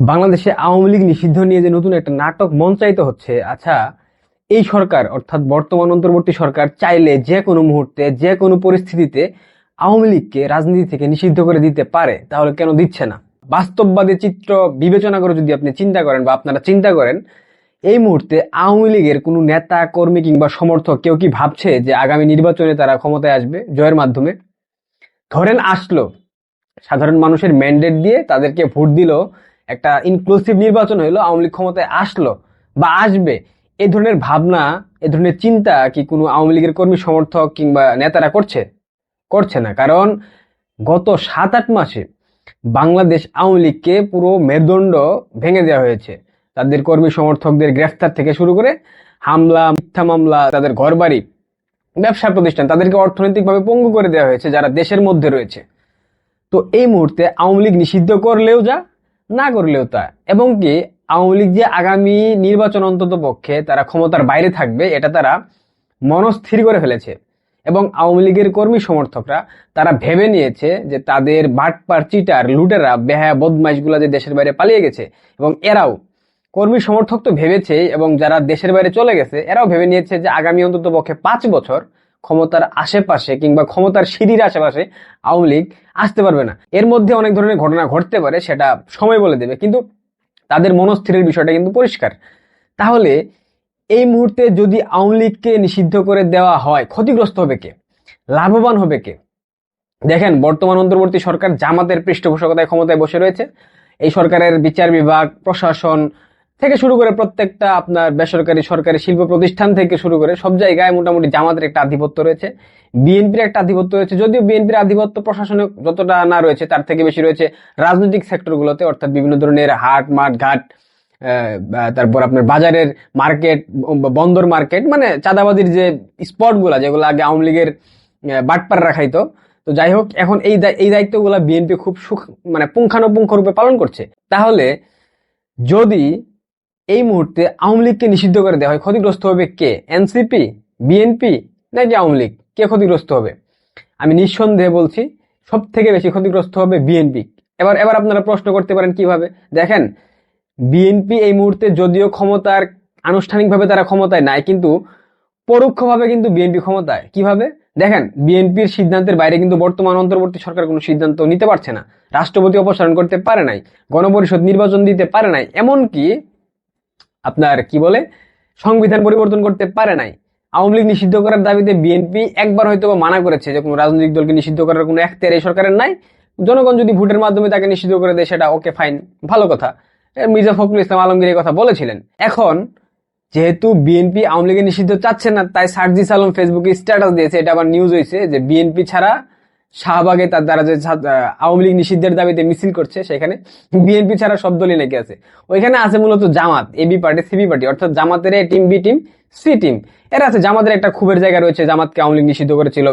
বাংলাদেশে আওয়ামী লীগ নিষিদ্ধ নিয়ে যে নতুন একটা নাটক মঞ্চায়িত হচ্ছে আচ্ছা এই সরকার, অর্থাৎ বর্তমান অন্তর্বর্তী সরকার, চাইলে যে কোনো মুহূর্তে, যে কোনো পরিস্থিতিতে আওয়ামী লীগকে রাজনীতি থেকে নিষিদ্ধ করে দিতে পারে, তাহলে কেন দিচ্ছে না? বাস্তববাদী চিত্র বিবেচনা করে যদি আপনি চিন্তা করেন বা আপনারা চিন্তা করেন, এই মুহূর্তে আওয়ামী লীগের কোনো নেতা, কর্মী কিংবা সমর্থক কেউ কি ভাবছে যে আগামী নির্বাচনে তারা ক্ষমতায় আসবে জয়ের মাধ্যমে? ধরেন আসলো, সাধারণ মানুষের ম্যান্ডেট দিয়ে তাদেরকে ভোট দিল একটা ইনক্লুসিভ নির্বাচন হলো আওয়ামী লীগ ক্ষমতায় আসলো বা আসবে, এ ধরনের ভাবনা, এ ধরনের চিন্তা কি কোনো আওয়ামী লীগের কর্মী সমর্থক কিংবা নেতারা করছে? করছে না, কারণ গত সাত আট মাসে বাংলাদেশ আওয়ামী লীগকে পুরো মেরুদণ্ড ভেঙে দেওয়া হয়েছে। তাদের কর্মী সমর্থকদের গ্রেফতার থেকে শুরু করে হামলা, মিথ্যা মামলা, তাদের ঘরবাড়ি, ব্যবসা প্রতিষ্ঠান তাদেরকে অর্থনৈতিকভাবে পঙ্গু করে দেওয়া হয়েছে যারা দেশের মধ্যে রয়েছে। তো এই মুহূর্তে আওয়ামী লীগ নিষিদ্ধ করলেও যা না করলেও তা। এবং কি, আওয়ামী লীগ যে আগামী নির্বাচন অন্তত পক্ষে তারা ক্ষমতার বাইরে থাকবে, এটা তারা মনস্থির করে ফেলেছে। এবং আওয়ামী লীগের কর্মী সমর্থকরা তারা ভেবে নিয়েছে যে তাদের বাটপার চিটার লুটেরা, বেহায়া বদমাইশগুলা যে দেশের বাইরে পালিয়ে গেছে, এবং এরাও কর্মী সমর্থক তো ভেবেছে এবং যারা দেশের বাইরে চলে গেছে, এরাও ভেবে নিয়েছে যে আগামী অন্তত পক্ষে পাঁচ বছর ক্ষমতার আশেপাশে কিংবা ক্ষমতার সিঁড়ির আশেপাশে আওয়ামী লীগ আসতে পারবে না। এর মধ্যে অনেক ধরনের ঘটনা ঘটতে পারে, সেটা সময় বলে দেবে, কিন্তু তাদের মনস্থিরের বিষয়টা কিন্তু পরিষ্কার। তাহলে এই মুহূর্তে যদি আওয়ামী লীগকে নিষিদ্ধ করে দেওয়া হয়, ক্ষতিগ্রস্ত হবে কে? লাভবান হবে কে? দেখেন, বর্তমান অন্তর্বর্তী সরকার জামাতের পৃষ্ঠপোষকতায় ক্ষমতায় বসে রয়েছে। এই সরকারের বিচার বিভাগ, প্রশাসন থেকে শুরু করে প্রত্যেকটা আপনার বেসরকারি, সরকারি শিল্প প্রতিষ্ঠান থেকে শুরু করে সব জায়গায় মোটামুটি জামাতের একটা আধিপত্য রয়েছে। বিএনপির একটা আধিপত্য রয়েছে। যদিও বিএনপির আধিপত্য প্রশাসনে যতটা না রয়েছে, তার থেকে বেশি রয়েছে রাজনৈতিক সেক্টরগুলোতে, অর্থাৎ বিভিন্ন ধরনের হাট, মাঠ, ঘাট তারপর আপনার বাজারের মার্কেট বন্দর মার্কেট মানে চাঁদাবাজির যে স্পটগুলা, যেগুলো আগে আওয়ামী লীগের বাটপার রাখাইতো তো যাই হোক, এখন এই এই দায়িত্বগুলো বিএনপি খুব সুখ মানে পুঙ্খানুপুঙ্খ রূপে পালন করছে। তাহলে যদি এই মুহূর্তে আওয়ামী লীগকে নিষিদ্ধ করে দেওয়া হয়। ক্ষতিগ্রস্ত হবে কে? এনসিপি বিএনপি নাকি আওয়ামী লীগ? কে ক্ষতিগ্রস্ত হবে? আমি নিঃসন্দেহে বলছি সব থেকে বেশি ক্ষতিগ্রস্ত হবে বিএনপি এবার এবার আপনারা প্রশ্ন করতে পারেন কীভাবে? দেখেন বিএনপি এই মুহূর্তে যদিও ক্ষমতার, আনুষ্ঠানিকভাবে তারা ক্ষমতায় নাই, কিন্তু পরোক্ষভাবে কিন্তু বিএনপি ক্ষমতায়। কীভাবে? দেখেন বিএনপির সিদ্ধান্তের বাইরে কিন্তু বর্তমান অন্তর্বর্তী সরকার কোনো সিদ্ধান্ত নিতে পারছে না। রাষ্ট্রপতি অপসারণ করতে পারে নাই, গণপরিষদ নির্বাচন দিতে পারে নাই, এমনকি আপনার কি বলে, সংবিধান পরিবর্তন করতে পারে নাই। আওয়ামী লীগ নিষিদ্ধ করার দাবিতে বিএনপি একবার হয়তো মানা করেছে যে কোনো রাজনৈতিক দলকে নিষিদ্ধ করার কোনো এখতিয়ার এই সরকারের নাই। জনগণ যদি ভোটের মাধ্যমে তাকে নিষিদ্ধ করে দেয়, সেটা ওকে ফাইন ভালো কথা। মির্জা ফখরুল ইসলাম আলমগীর এই কথা বলেছিলেন। এখন যেহেতু বিএনপি আওয়ামী লীগের নিষিদ্ধ চাচ্ছে না, তাই সার্জিস আলম ফেসবুকে স্ট্যাটাস দিয়েছে, এটা আবার নিউজ হয়েছে যে বিএনপি ছাড়া শাহবাগে তার দ্বারা যে আওয়ামী লীগ নিষিদ্ধের দাবিতে মিছিল করছে, সেখানে বিএনপি ছাড়া সব দলই নাকি আছে। ওইখানে আছে মূলত Jamaat AB party CB party, অর্থাৎ জামাতের A team B team C team এরা আছে, জামাতের একটা খুবের জায়গা রয়েছে, জামাতকে আওয়ামী লীগ নিষিদ্ধ করেছিল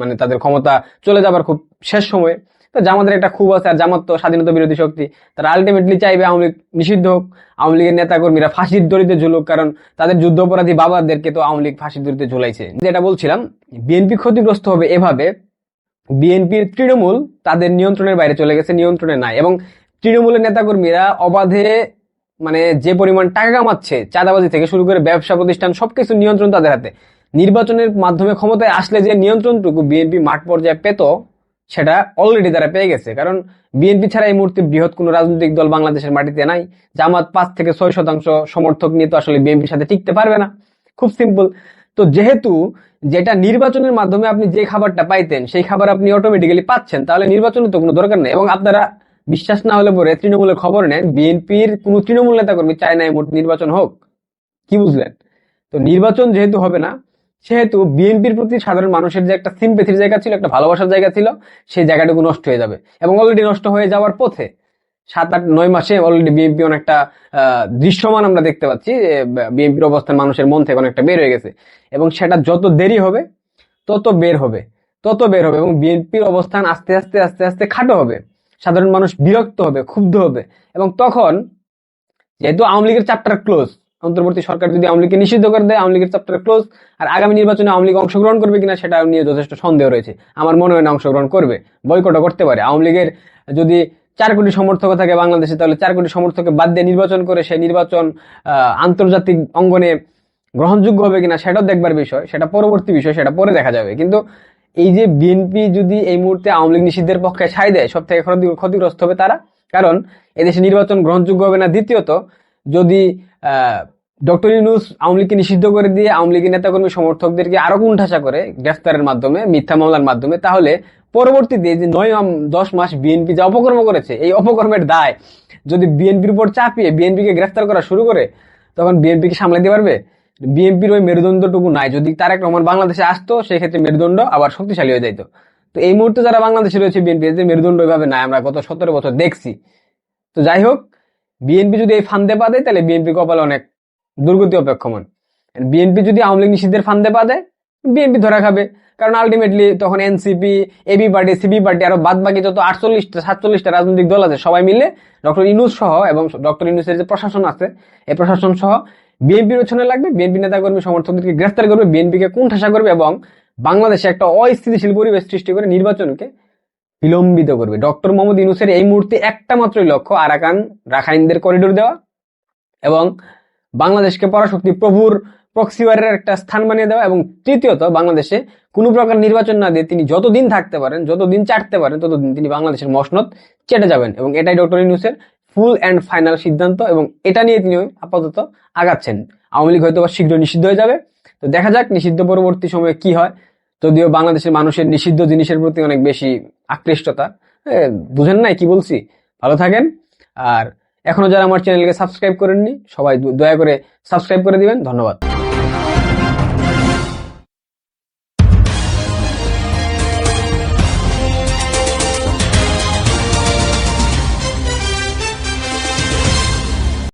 মানে তাদের ক্ষমতা চলে যাবার খুব শেষ সময়ে। তো জামাতের একটা খুব আছে, আর জামাত তো স্বাধীনতা বিরোধী শক্তি। তারা আলটিমেটলি চাইবে আওয়ামী লীগ নিষিদ্ধ হোক, আওয়ামী লীগের নেতাকর্মীরা ফাঁসির দড়িতে ঝুলুক, কারণ তাদের যুদ্ধ অপরাধী বাবাদেরকে তো আওয়ামী লীগ ফাঁসির দড়িতে ঝুলাইছে। যেটা বলছিলাম, বিএনপি ক্ষতিগ্রস্ত হবে এভাবে বিএনপির তৃণমূল তাদের নিয়ন্ত্রণের বাইরে চলে গেছে, নিয়ন্ত্রণে নাই। এবং তৃণমূলের নেতাকর্মীরা অবাধে মানে যে পরিমাণ টাকা কামাচ্ছে, চাঁদাবাজি থেকে শুরু করে ব্যবসা প্রতিষ্ঠান, সবকিছু নিয়ন্ত্রণ তাদের হাতে। নির্বাচনের মাধ্যমে ক্ষমতায় আসলে যে নিয়ন্ত্রণটুকু বিএনপি মাঠ পর্যায়ে পেত, সেটা অলরেডি তারা পেয়ে গেছে। কারণ বিএনপি ছাড়া এই মুহূর্তে বৃহৎ কোনো রাজনৈতিক দল বাংলাদেশের মাটিতে নাই। জামাত পাঁচ থেকে ছয় শতাংশ সমর্থক নিয়ে তো আসলে বিএনপির সাথে টিকতে পারবে না। খুব সিম্পল তো যেহেতু যেটা নির্বাচনের মাধ্যমে আপনি যে খাবারটা পাইতেন, সেই খাবার আপনি অটোমেটিক্যালি পাচ্ছেন, তাহলে নির্বাচনের তো কোনো দরকার নেই। এবং আপনারা বিশ্বাস না হলে পরে তৃণমূলের খবর নেন, বিএনপির কোনো তৃণমূল নেতা কর্মী চায় না মুহূর্তে নির্বাচন হোক। কি বুঝলেন? তো নির্বাচন যেহেতু হবে না, সেহেতু বিএনপির প্রতি সাধারণ মানুষের যে একটা সিম্পেথির জায়গা ছিল, একটা ভালোবাসার জায়গা ছিল, সেই জায়গাটুকু নষ্ট হয়ে যাবে। এবং অলরেডি নষ্ট হয়ে যাওয়ার পথে সাত আট নয় মাসে অলরেডি বিএনপি অনেকটা দৃশ্যমান আমরা দেখতে পাচ্ছি যে বিএনপির অবস্থান মানুষের মন থেকে অনেকটা বের হয়ে গেছে। এবং সেটা যত দেরি হবে, তত বের হবে, তত বের হবে এবং বিএনপির অবস্থান আস্তে আস্তে আস্তে আস্তে খাটো হবে। সাধারণ মানুষ বিরক্ত হবে, ক্ষুব্ধ হবে এবং তখন যেহেতু আওয়ামী লীগের চ্যাপ্টার ক্লোজ অন্তর্বর্তী সরকার যদি আওয়ামী লীগকে নিষিদ্ধ করে দেয়, আওয়ামী লীগের চ্যাপ্টার ক্লোজ আর আগামী নির্বাচনে আওয়ামী লীগ অংশগ্রহণ করবে কিনা সেটা নিয়ে যথেষ্ট সন্দেহ রয়েছে। আমার মনে হয় না অংশগ্রহণ করবে বয়কটও করতে পারে। আওয়ামী লীগের যদি চার কোটি সমর্থক থাকে বাংলাদেশে, তাহলে চার কোটি সমর্থককে বাদ দিয়ে নির্বাচন করে সে নির্বাচন আন্তর্জাতিক অঙ্গনে গ্রহণযোগ্য হবে কিনা সেটাও দেখবার বিষয়, সেটা পরবর্তী বিষয়, সেটা পরে দেখা যাবে। কিন্তু এই যে বিএনপি যদি এই মুহূর্তে আওয়ামী লীগ নিষিদ্ধের পক্ষে ছাই দেয় সব থেকে ক্ষতিগ্রস্ত হবে তারা। কারণ এদেশে নির্বাচন গ্রহণযোগ্য হবে না। দ্বিতীয়ত, যদি ডক্টর ইউনুস আওয়ামী লীগকে নিষিদ্ধ করে দিয়ে আওয়ামী লীগের নেতাকর্মী সমর্থকদেরকে আরও কুণ্ঠাসা করে গ্রেফতারের মাধ্যমে, মিথ্যা মামলার মাধ্যমে, তাহলে পরবর্তীতে যে নয় দশ মাস বিএনপি যা অপকর্ম করেছে এই অপকর্মের দায় যদি বিএনপির উপর চাপিয়ে বিএনপিকে গ্রেফতার করা শুরু করে তখন বিএনপিকে সামলাতে পারবে বিএনপির ওই মেরুদণ্ডটুকু নাই যদি তারেক রহমান বাংলাদেশে আসতো সেক্ষেত্রে মেরুদণ্ড আবার শক্তিশালী হয়ে যাইতো তো এই মুহূর্তে যারা বাংলাদেশে রয়েছে বিএনপি এদের মেরুদণ্ড ওইভাবে নাই আমরা গত সতেরো বছর দেখছি তো যাই হোক বিএনপি যদি এই ফান্দে পা দেয় তাহলে বিএনপি কপালে অনেক দুর্গতি অপেক্ষমান বিএনপি যদি আওয়ামী লীগ নিষিদ্ধের ফান্দে পা দেয় বিএনপি ধরা খাবে কারণ আলটিমেটলি তখন NCP AB party CB party আরও বাদ বাকি যত আটচল্লিশটা, সাতচল্লিশটা রাজনৈতিক দল আছে, সবাই মিলে ডক্টর ইনুস সহ এবং ডক্টর ইনুসের যে প্রশাসন আছে, এই প্রশাসন সহ বিএনপির পেছনে লাগবে। বিএনপি নেতাকর্মী সমর্থকদেরকে গ্রেফতার করবে বিএনপিকে কোণঠাসা করবে এবং বাংলাদেশে একটা অস্থিতিশীল পরিবেশ সৃষ্টি করে নির্বাচনকে বিলম্বিত করবে। ডক্টর মোহাম্মদ ইউনুসের এই মুহূর্তে একটা মাত্রই লক্ষ্য, আরাকান রাখাইনদের করিডোর দেওয়া এবং বাংলাদেশকে পরাশক্তি প্রভুর প্রক্সিওয়ারের একটা স্থান বানিয়ে দেওয়া এবং তৃতীয়ত বাংলাদেশে কোনো প্রকার নির্বাচন না দিয়ে তিনি যতদিন থাকতে পারেন, যতদিন চাটতে পারেন, ততদিন তিনি বাংলাদেশের মসনদ চেটে যাবেন এবং এটাই ডক্টর ইউনুসের ফুল অ্যান্ড ফাইনাল সিদ্ধান্ত এবং এটা নিয়ে তিনি আপাতত আগাচ্ছেন। আওয়ামী লীগ হয়তো শীঘ্র নিষিদ্ধ হয়ে যাবে। তো দেখা যাক নিষিদ্ধ পরবর্তী সময়ে কি হয়। যদিও বাংলাদেশের মানুষের নিষিদ্ধ জিনিসের প্রতি অনেক বেশি আকৃষ্টতা বুঝেন নাই কি বলছি। ভালো থাকেন। আর এখনও যারা আমার চ্যানেলকে সাবস্ক্রাইব করেননি, সবাই দয়া করে সাবস্ক্রাইব করে দিবেন। ধন্যবাদ।